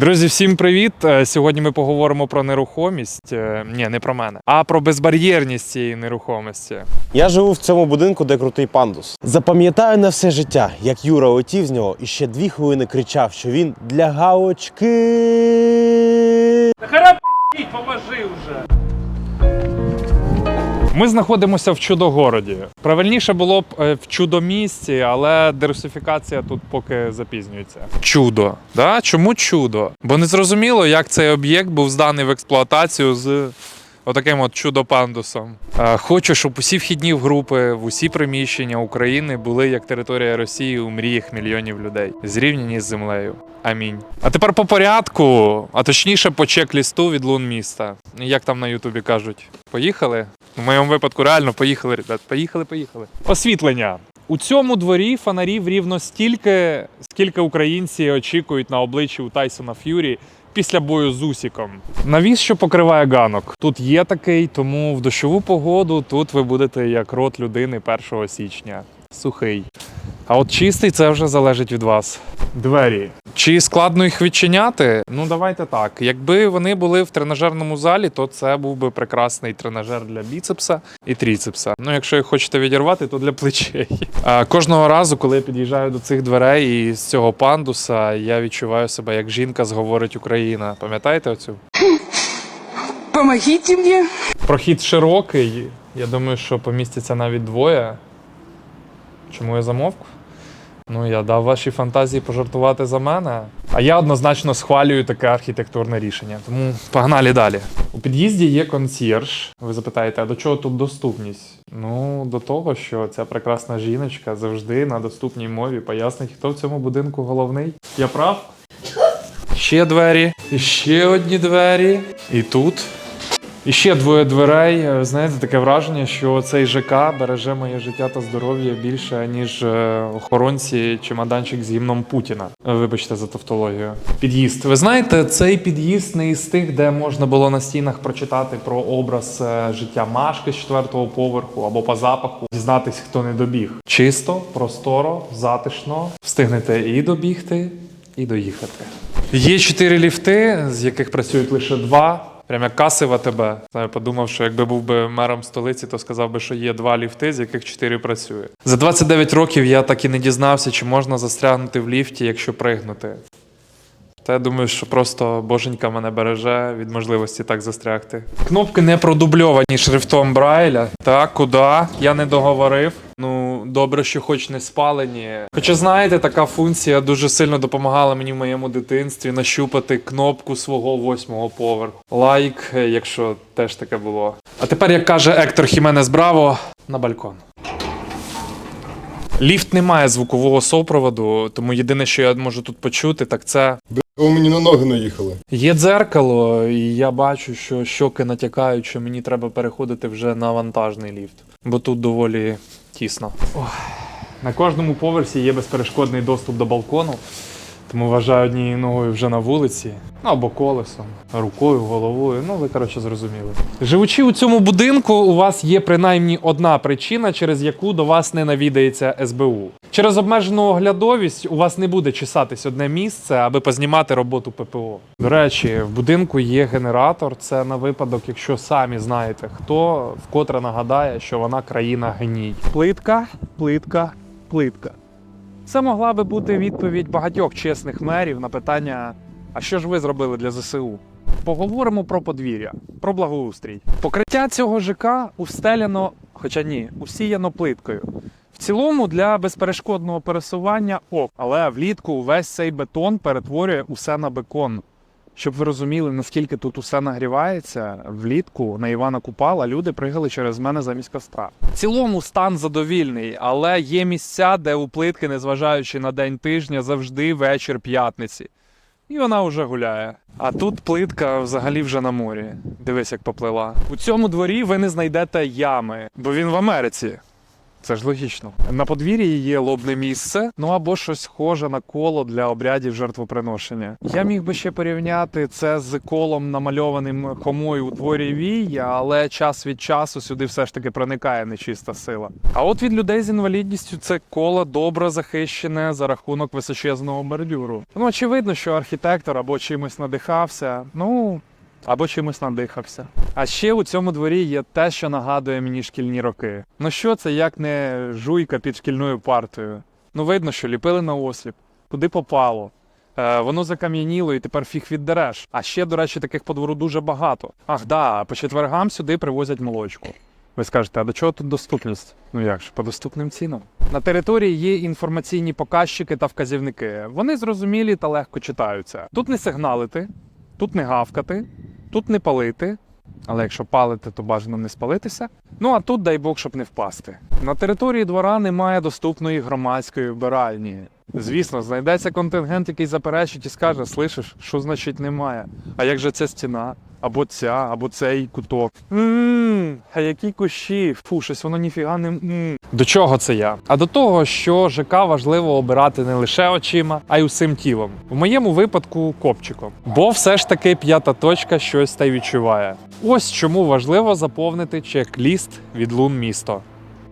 Друзі, всім привіт! Е, Сьогодні ми поговоримо про нерухомість. Е, Ні, не про мене, а про безбар'єрність цієї нерухомості. Я живу в цьому будинку, де крутий пандус. Запам'ятаю на все життя, як Юра летів з нього і ще дві хвилини кричав, що він для галочки. поможи вже. Ми знаходимося в чудогороді. Правильніше було б е, в чудомісті, але дерусифікація тут поки запізнюється. Чудо. Да? Чому чудо? Бо не зрозуміло, як цей об'єкт був зданий в експлуатацію з отаким от чудо-пандусом. Е, Хочу, щоб усі вхідні групи в усі приміщення України були як територія Росії у мріях мільйонів людей, зрівняні з землею. Амінь. А тепер по порядку, а точніше по чек-лісту від лун міста. Як там на Ютубі кажуть, поїхали? В моєму випадку реально поїхали, ребят. Поїхали, поїхали. Освітлення. У цьому дворі фонарів рівно стільки, скільки українці очікують на обличчі у Тайсона Ф'юрі після бою з Усіком. Навіс, що покриває ганок. Тут є такий, тому в дощову погоду тут ви будете як рот людини 1 січня. Сухий. А от чистий це вже залежить від вас. Двері. Чи складно їх відчиняти? Ну давайте так. Якби вони були в тренажерному залі, то це був би прекрасний тренажер для біцепса і тріцепса. Ну, якщо їх хочете відірвати, то для плечей. А, кожного разу, коли я під'їжджаю до цих дверей і з цього пандуса, я відчуваю себе як жінка зговорить Україна. Пам'ятаєте оцю? Помогите мне. Прохід широкий. Я думаю, що поміститься навіть двоє. Чому я замовк? Ну, я дав вашій фантазії пожартувати за мене. А я однозначно схвалюю таке архітектурне рішення. Тому погнали далі. У під'їзді є консьєрж. Ви запитаєте, а до чого тут доступність? Ну, до того, що ця прекрасна жіночка завжди на доступній мові пояснить, хто в цьому будинку головний. Я прав? Ще двері, і ще одні двері. І тут. І ще двоє дверей. Е, Знаєте, таке враження, що цей ЖК береже моє життя та здоров'я більше, ніж е, охоронці чемоданчик з гімном Путіна. Е, Вибачте за тавтологію. Під'їзд. Ви знаєте, цей під'їзд не із тих, де можна було на стінах прочитати про образ життя Машки з четвертого поверху або по запаху, дізнатись, хто не добіг. Чисто, просторо, затишно. Встигнете і добігти, і доїхати. Є чотири ліфти, з яких працюють лише два. Прям як каси в АТБ. Знаю, подумав, що якби був би мером столиці, то сказав би, що є два ліфти, з яких чотири працює. За 29 років я так і не дізнався, чи можна застрягнути в ліфті, якщо пригнути. Та я думаю, що просто боженька мене береже від можливості так застрягти. Кнопки не продубльовані шрифтом Брайля. Так, куди? Я не договорив. Добре, що хоч не спалені. Хоча, знаєте, така функція дуже сильно допомагала мені в моєму дитинстві нащупати кнопку свого восьмого поверху. Лайк, якщо теж таке було. А тепер, як каже Ектор Хіменес Браво, на балкон. Ліфт не має звукового супроводу, тому єдине, що я можу тут почути, так це Ви мені на ноги наїхали. Є дзеркало, і я бачу, що щоки натякають, що мені треба переходити вже на вантажний ліфт, бо тут доволі тісно. Ох. На кожному поверсі є безперешкодний доступ до балкону, тому вважаю однією ногою вже на вулиці, ну або колесом, рукою, головою. Ну, ви коротше зрозуміли. Живучи у цьому будинку, у вас є принаймні одна причина, через яку до вас не навідається СБУ. Через обмежену оглядовість у вас не буде чесатись одне місце, аби познімати роботу ППО. До речі, в будинку є генератор. Це на випадок, якщо самі знаєте хто, вкотре нагадає, що вона країна гній. Плитка, плитка, плитка. Це могла би бути відповідь багатьох чесних мерів на питання: а що ж ви зробили для ЗСУ? Поговоримо про подвір'я, про благоустрій. Покриття цього ЖК устеляно, хоча ні, усіяно плиткою. В цілому для безперешкодного пересування ок, але влітку увесь цей бетон перетворює усе на бекон. Щоб ви розуміли, наскільки тут усе нагрівається, влітку на Івана Купала люди пригали через мене замість костра. В цілому стан задовільний, але є місця, де у плитки, незважаючи на день тижня, завжди вечір п'ятниці. І вона вже гуляє. А тут плитка взагалі вже на морі. Дивись, як поплила. У цьому дворі ви не знайдете ями, бо він в Америці. Це ж логічно. На подвір'ї є лобне місце, ну або щось схоже на коло для обрядів жертвоприношення. Я міг би ще порівняти це з колом, намальованим хомою у творі вій, але час від часу сюди все ж таки проникає нечиста сила. А от від людей з інвалідністю це коло добре захищене за рахунок височезного бордюру. Ну очевидно, що архітектор або чимось надихався, ну або чимось надихався. А ще у цьому дворі є те, що нагадує мені шкільні роки. Ну що це як не жуйка під шкільною партою? Ну видно, що ліпили на осліп, куди попало. Е, воно закам'яніло і тепер фіг віддереш. А ще, до речі, таких по двору дуже багато. Ах, да, по четвергам сюди привозять молочку. Ви скажете, а до чого тут доступність? Ну як ж, по доступним цінам. На території є інформаційні показчики та вказівники. Вони зрозумілі та легко читаються. Тут не сигналити, тут не гавкати, тут не палити. Але якщо палити, то бажано не спалитися. Ну а тут дай Бог, щоб не впасти. На території двора немає доступної громадської вбиральні. Звісно, знайдеться контингент, який заперечить і скаже: слышиш, що значить немає. А як же ця стіна? Або ця, або цей куток. Ммм, а які кущі? Фу, щось воно ніфіга не. м До чого це я? А до того, що ЖК важливо обирати не лише очима, а й усім тілом. В моєму випадку копчиком. Бо все ж таки п'ята точка щось та й відчуває. Ось чому важливо заповнити чек-ліст від лун місто.